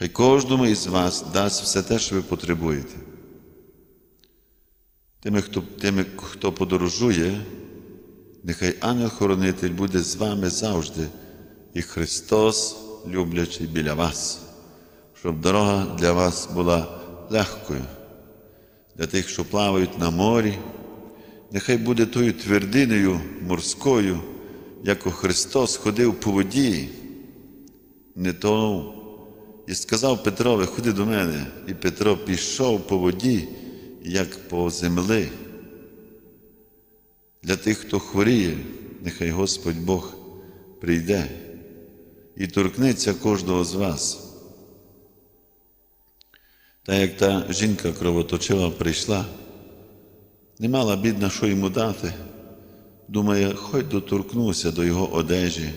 Хай кожному із вас дасть все те, що ви потребуєте. Тими, хто, тими, хто подорожує, нехай ангел-хоронитель буде з вами завжди, і Христос, люблячий біля вас, щоб дорога для вас була легкою. Для тих, що плавають на морі, нехай буде тою твердиною морською, як Христос ходив по воді, не тонув. І сказав Петрові, ходи до мене. І Петро пішов по воді, як по землі. Для тих, хто хворіє, нехай Господь Бог прийде і торкнеться кожного з вас. Та як та жінка кровоточива прийшла, не мала бідна, що йому дати, думає, хоч доторкнуся до його одежі.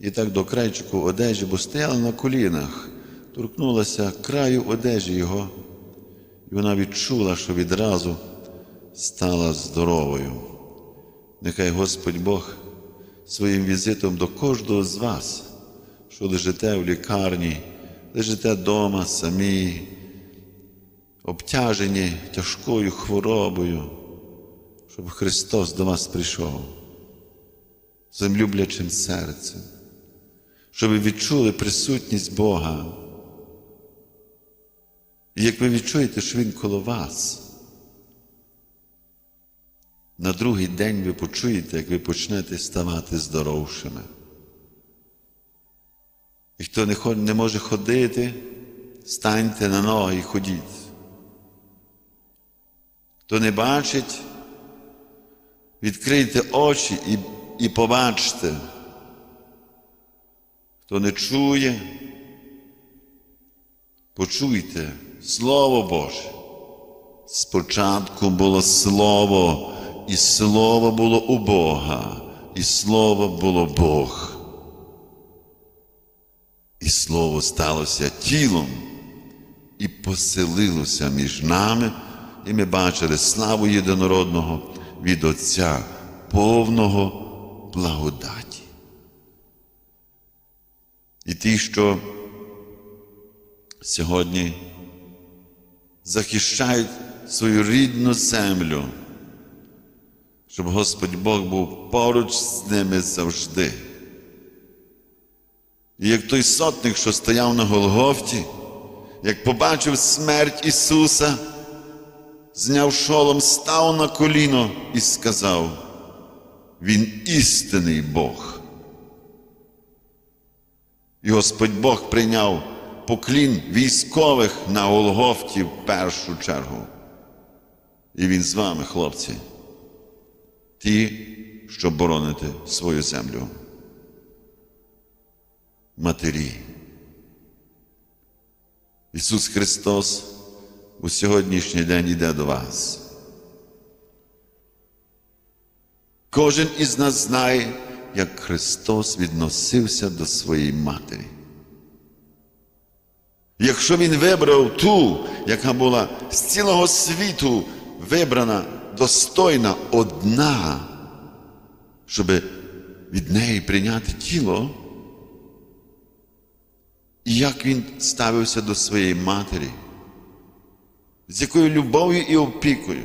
І так до крайчику одежі, бо стояла на колінах, торкнулася краю одежі його, і вона відчула, що відразу стала здоровою. Нехай Господь Бог своїм візитом до кожного з вас, що лежите в лікарні, лежите вдома самі, обтяжені тяжкою хворобою, щоб Христос до вас прийшов з люблячим серцем, щоб відчули присутність Бога. І як ви відчуєте, що Він коло вас, на другий день ви почуєте, як ви почнете ставати здоровшими. І хто не, не може ходити, станьте на ноги і ходіть. Хто не бачить, відкрийте очі і, і побачте. Хто не чує, почуйте Слово Боже. Спочатку було Слово, і Слово було у Бога, і Слово було Бог. І Слово сталося тілом і поселилося між нами, і ми бачили славу єдинородного від Отця, повного благодаті. І ті, що сьогодні захищають свою рідну землю, щоб Господь Бог був поруч з ними завжди. І як той сотник, що стояв на Голгофті, як побачив смерть Ісуса, зняв шолом, став на коліно і сказав, Він істинний Бог. І Господь Бог прийняв поклін військових на Голгофті в першу чергу. І Він з вами, хлопці, ті, що бороните свою землю. Матері. Ісус Христос у сьогоднішній день йде до вас. Кожен із нас знає, як Христос відносився до своєї матері. Якщо Він вибрав ту, яка була з цілого світу вибрана, достойна одна, щоб від неї прийняти тіло, і як він ставився до своєї матері, з якою любов'ю і опікою,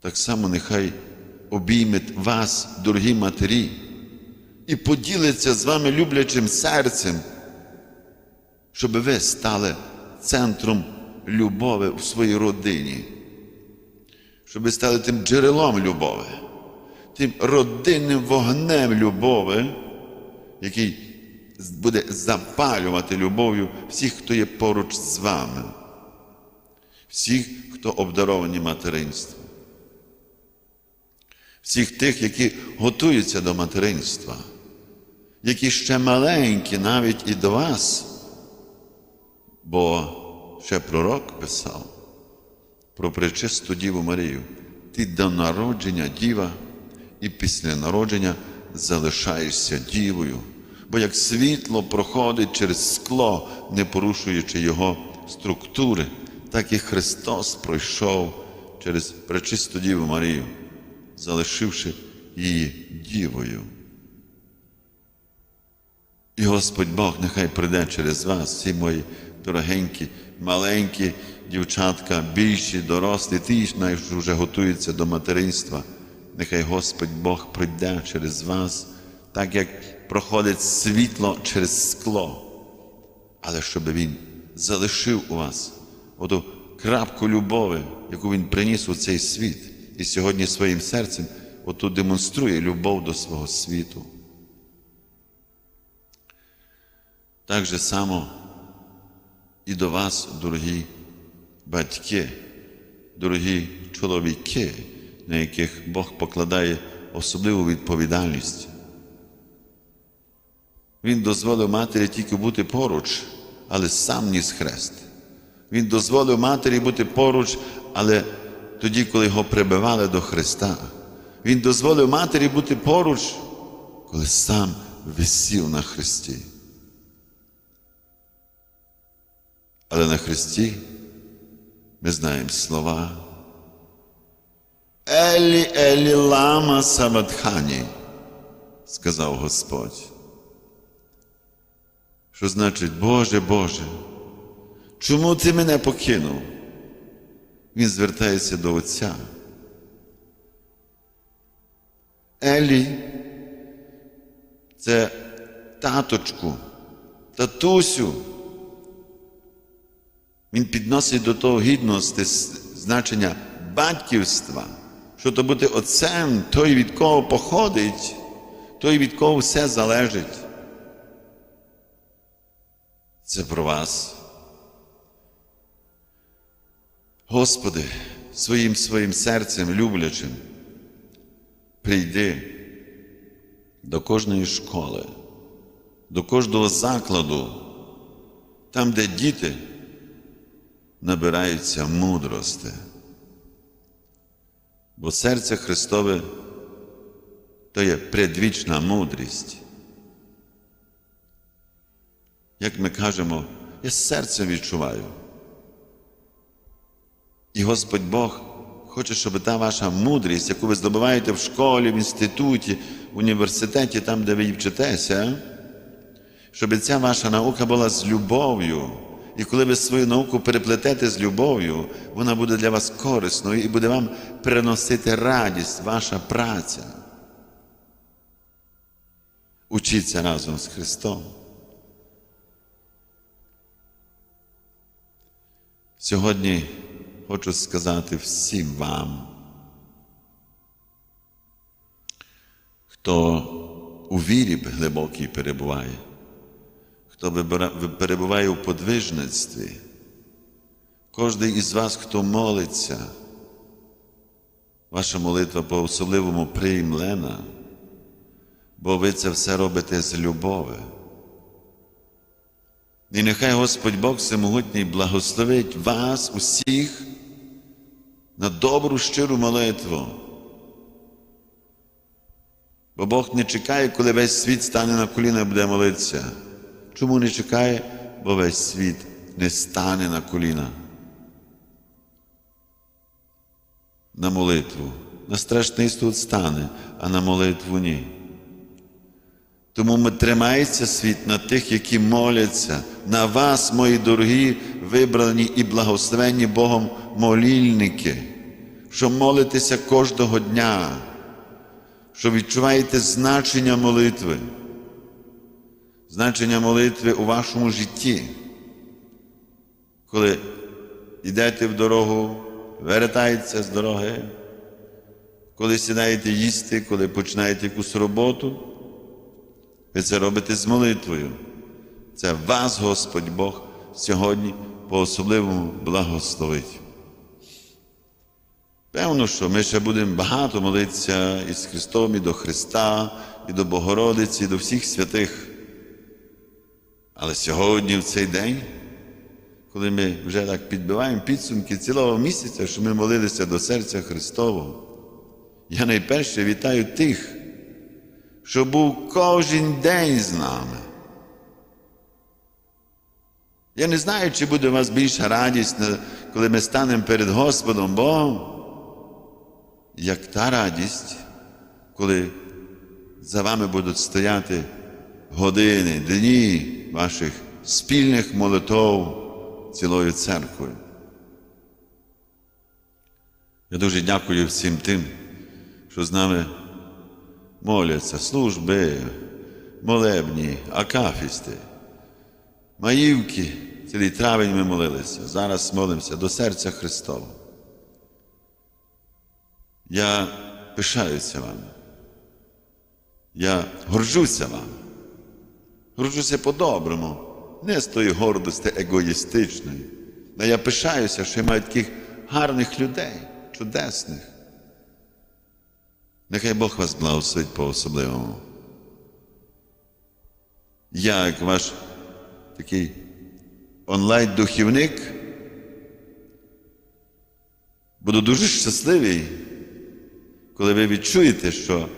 так само нехай обійме вас, дорогі матері, і поділиться з вами люблячим серцем, щоб ви стали центром любові в своїй родині, щоб ви стали тим джерелом любові, тим родинним вогнем любові, який буде запалювати любов'ю всіх, хто є поруч з вами, всіх, хто обдаровані материнством, всіх тих, які готуються до материнства, які ще маленькі навіть і до вас, бо ще пророк писав про пречисту Діву Марію. Ти до народження діва і після народження залишаєшся дівою. Бо як світло проходить через скло, не порушуючи його структури, так і Христос пройшов через пречисту Діву Марію, залишивши її дівою. І Господь Бог нехай прийде через вас, всі мої дорогенькі, маленькі дівчатка, більші, дорослі, ті, що вже готуються до материнства. Нехай Господь Бог прийде через вас, так як проходить світло через скло, але щоб Він залишив у вас оту крапку любові, яку Він приніс у цей світ, і сьогодні своїм серцем оту демонструє любов до свого світу. Так же само і до вас, дорогі батьки, дорогі чоловіки, на яких Бог покладає особливу відповідальність. Він дозволив матері тільки бути поруч, але сам ніс хрест. Він дозволив матері бути поруч, але тоді, коли його прибивали до Христа. Він дозволив матері бути поруч, коли сам висів на Христі. Але на Христі ми знаємо слова Елі Елі Лама Сабатхані, сказав Господь. Що значить, Боже, Боже, чому ти мене покинув? Він звертається до Отця. Елі це таточку, татусю. Він підносить до того гідності значення батьківства, що то бути отцем, той, від кого походить, той, від кого все залежить. Це про вас. Господи, своїм своїм серцем люблячим, прийди до кожної школи, до кожного закладу, там, де діти набираються мудрости. Бо серце Христове то є предвічна мудрість. Як ми кажемо, я серцем відчуваю. І Господь Бог хоче, щоб та ваша мудрість, яку ви здобуваєте в школі, в інституті, в університеті, там, де ви вчитеся, щоб ця ваша наука була з любов'ю. І коли ви свою науку переплетете з любов'ю, вона буде для вас корисною і буде вам приносити радість, ваша праця. Учіться разом з Христом. Сьогодні хочу сказати всім вам, хто у вірі глибокій перебуває хто перебуває у подвижництві, кожен із вас, хто молиться, ваша молитва по особливому приймлена, бо ви це все робите з любови. І нехай Господь Бог Всемогутній благословить вас усіх на добру щиру молитву. Бо Бог не чекає, коли весь світ стане на коліна і буде молитися. Чому не чекає, бо весь світ не стане на коліна. На молитву. На страшний суд стане, а на молитву ні. Тому ми тримається світ на тих, які моляться, на вас, мої дорогі, вибрані і благословенні Богом молільники, що молитеся кожного дня, що відчуваєте значення молитви значення молитви у вашому житті. Коли йдете в дорогу, вертаєтеся з дороги, коли сідаєте їсти, коли починаєте якусь роботу, ви це робите з молитвою. Це вас, Господь Бог, сьогодні по особливому благословить. Певно, що ми ще будемо багато молитися із Христом, і до Христа, і до Богородиці, і до всіх святих. Але сьогодні, в цей день, коли ми вже так підбиваємо підсумки цілого місяця, що ми молилися до серця Христового, я найперше вітаю тих, що був кожен день з нами. Я не знаю, чи буде у вас більша радість, коли ми станемо перед Господом Богом, як та радість, коли за вами будуть стояти години, дні ваших спільних молитов цілою церквою. Я дуже дякую всім тим, що з нами моляться служби, молебні, акафісти, маївки. Цілий травень ми молилися. Зараз молимося до серця Христова. Я пишаюся вами. Я горжуся вами. Горжуся по-доброму, не з тої гордості егоїстичної. Але я пишаюся, що я маю таких гарних людей, чудесних. Нехай Бог вас благословить по-особливому. Я, як ваш такий онлайн-духівник, буду дуже щасливий, коли ви відчуєте, що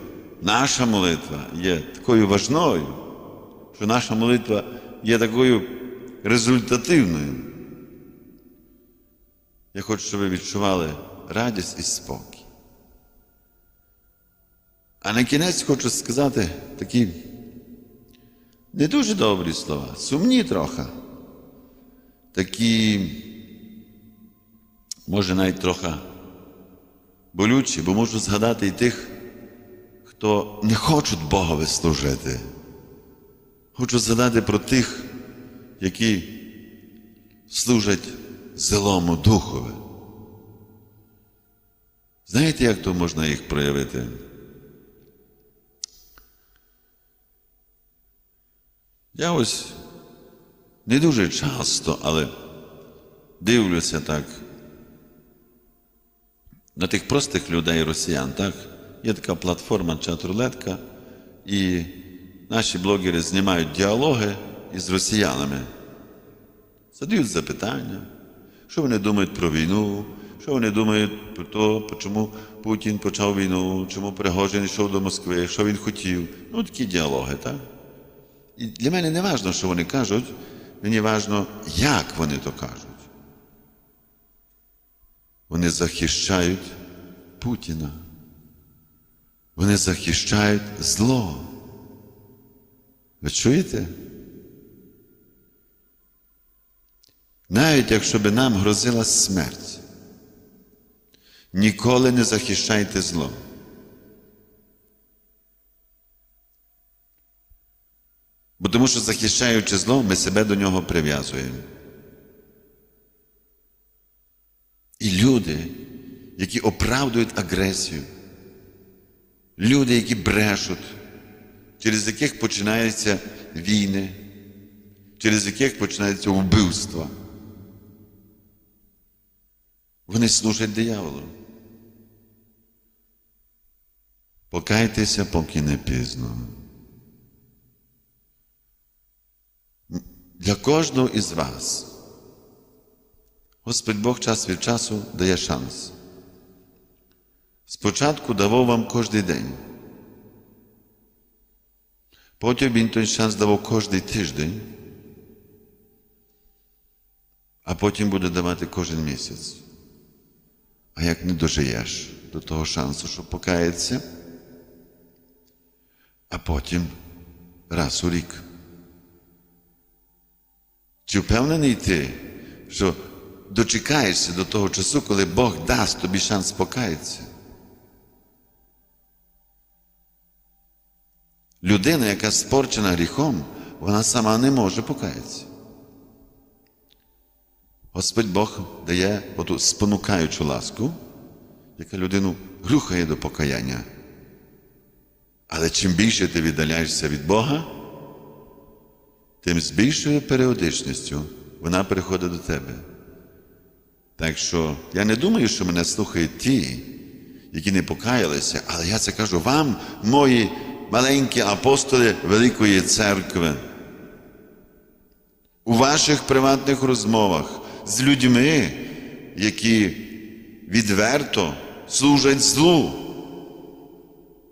наша молитва є такою важною, що наша молитва є такою результативною. Я хочу, щоб ви відчували радість і спокій. А на кінець хочу сказати такі не дуже добрі слова, сумні трохи. Такі, може, навіть трохи болючі, бо можу згадати і тих, хто не хочуть Богові служити. Хочу згадати про тих, які служать злому духові. Знаєте, як то можна їх проявити? Я ось не дуже часто, але дивлюся так на тих простих людей росіян, так? Є така платформа чат-рулетка, і наші блогери знімають діалоги із росіянами, задають запитання, що вони думають про війну, що вони думають про те, чому Путін почав війну, чому Пригожин йшов до Москви, що він хотів. Ну, такі діалоги, так? І для мене не важливо, що вони кажуть, мені важливо, як вони то кажуть. Вони захищають Путіна. Вони захищають зло. Ви чуєте? Навіть якщо би нам грозила смерть, ніколи не захищайте зло. Бо тому що захищаючи зло, ми себе до нього прив'язуємо. І люди, які оправдують агресію, люди, які брешуть, через яких починаються війни, через яких починаються вбивства, вони служать дияволу. Покайтеся, поки не пізно. Для кожного із вас Господь Бог час від часу дає шанс. Спочатку давав вам кожен день. Потім Він той шанс давав кожен тиждень, а потім буде давати кожен місяць. А як не дожиєш до того шансу, щоб покаятися, а потім раз у рік. Чи впевнений ти, що дочекаєшся до того часу, коли Бог дасть тобі шанс покаятися? Людина, яка спорчена гріхом, вона сама не може покаятися. Господь Бог дає оту спонукаючу ласку, яка людину рухає до покаяння. Але чим більше ти віддаляєшся від Бога, тим з більшою періодичністю вона приходить до тебе. Так що я не думаю, що мене слухають ті, які не покаялися, але я це кажу вам, мої маленькі апостоли Великої церкви. У ваших приватних розмовах з людьми, які відверто служать злу,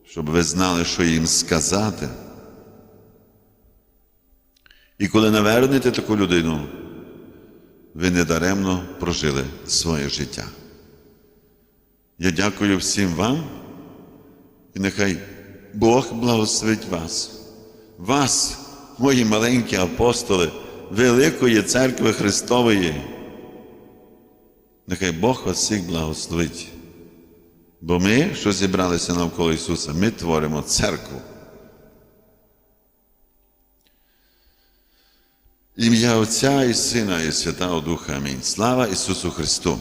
щоб ви знали, що їм сказати. І коли навернете таку людину, ви недаремно прожили своє життя. Я дякую всім вам, і нехай Бог благословить вас, вас, мої маленькі апостоли, Великої церкви Христової. Нехай Бог вас всіх благословить. Бо ми, що зібралися навколо Ісуса, ми творимо церкву. Ім'я Отця і Сина і Святого Духа. Амінь. Слава Ісусу Христу!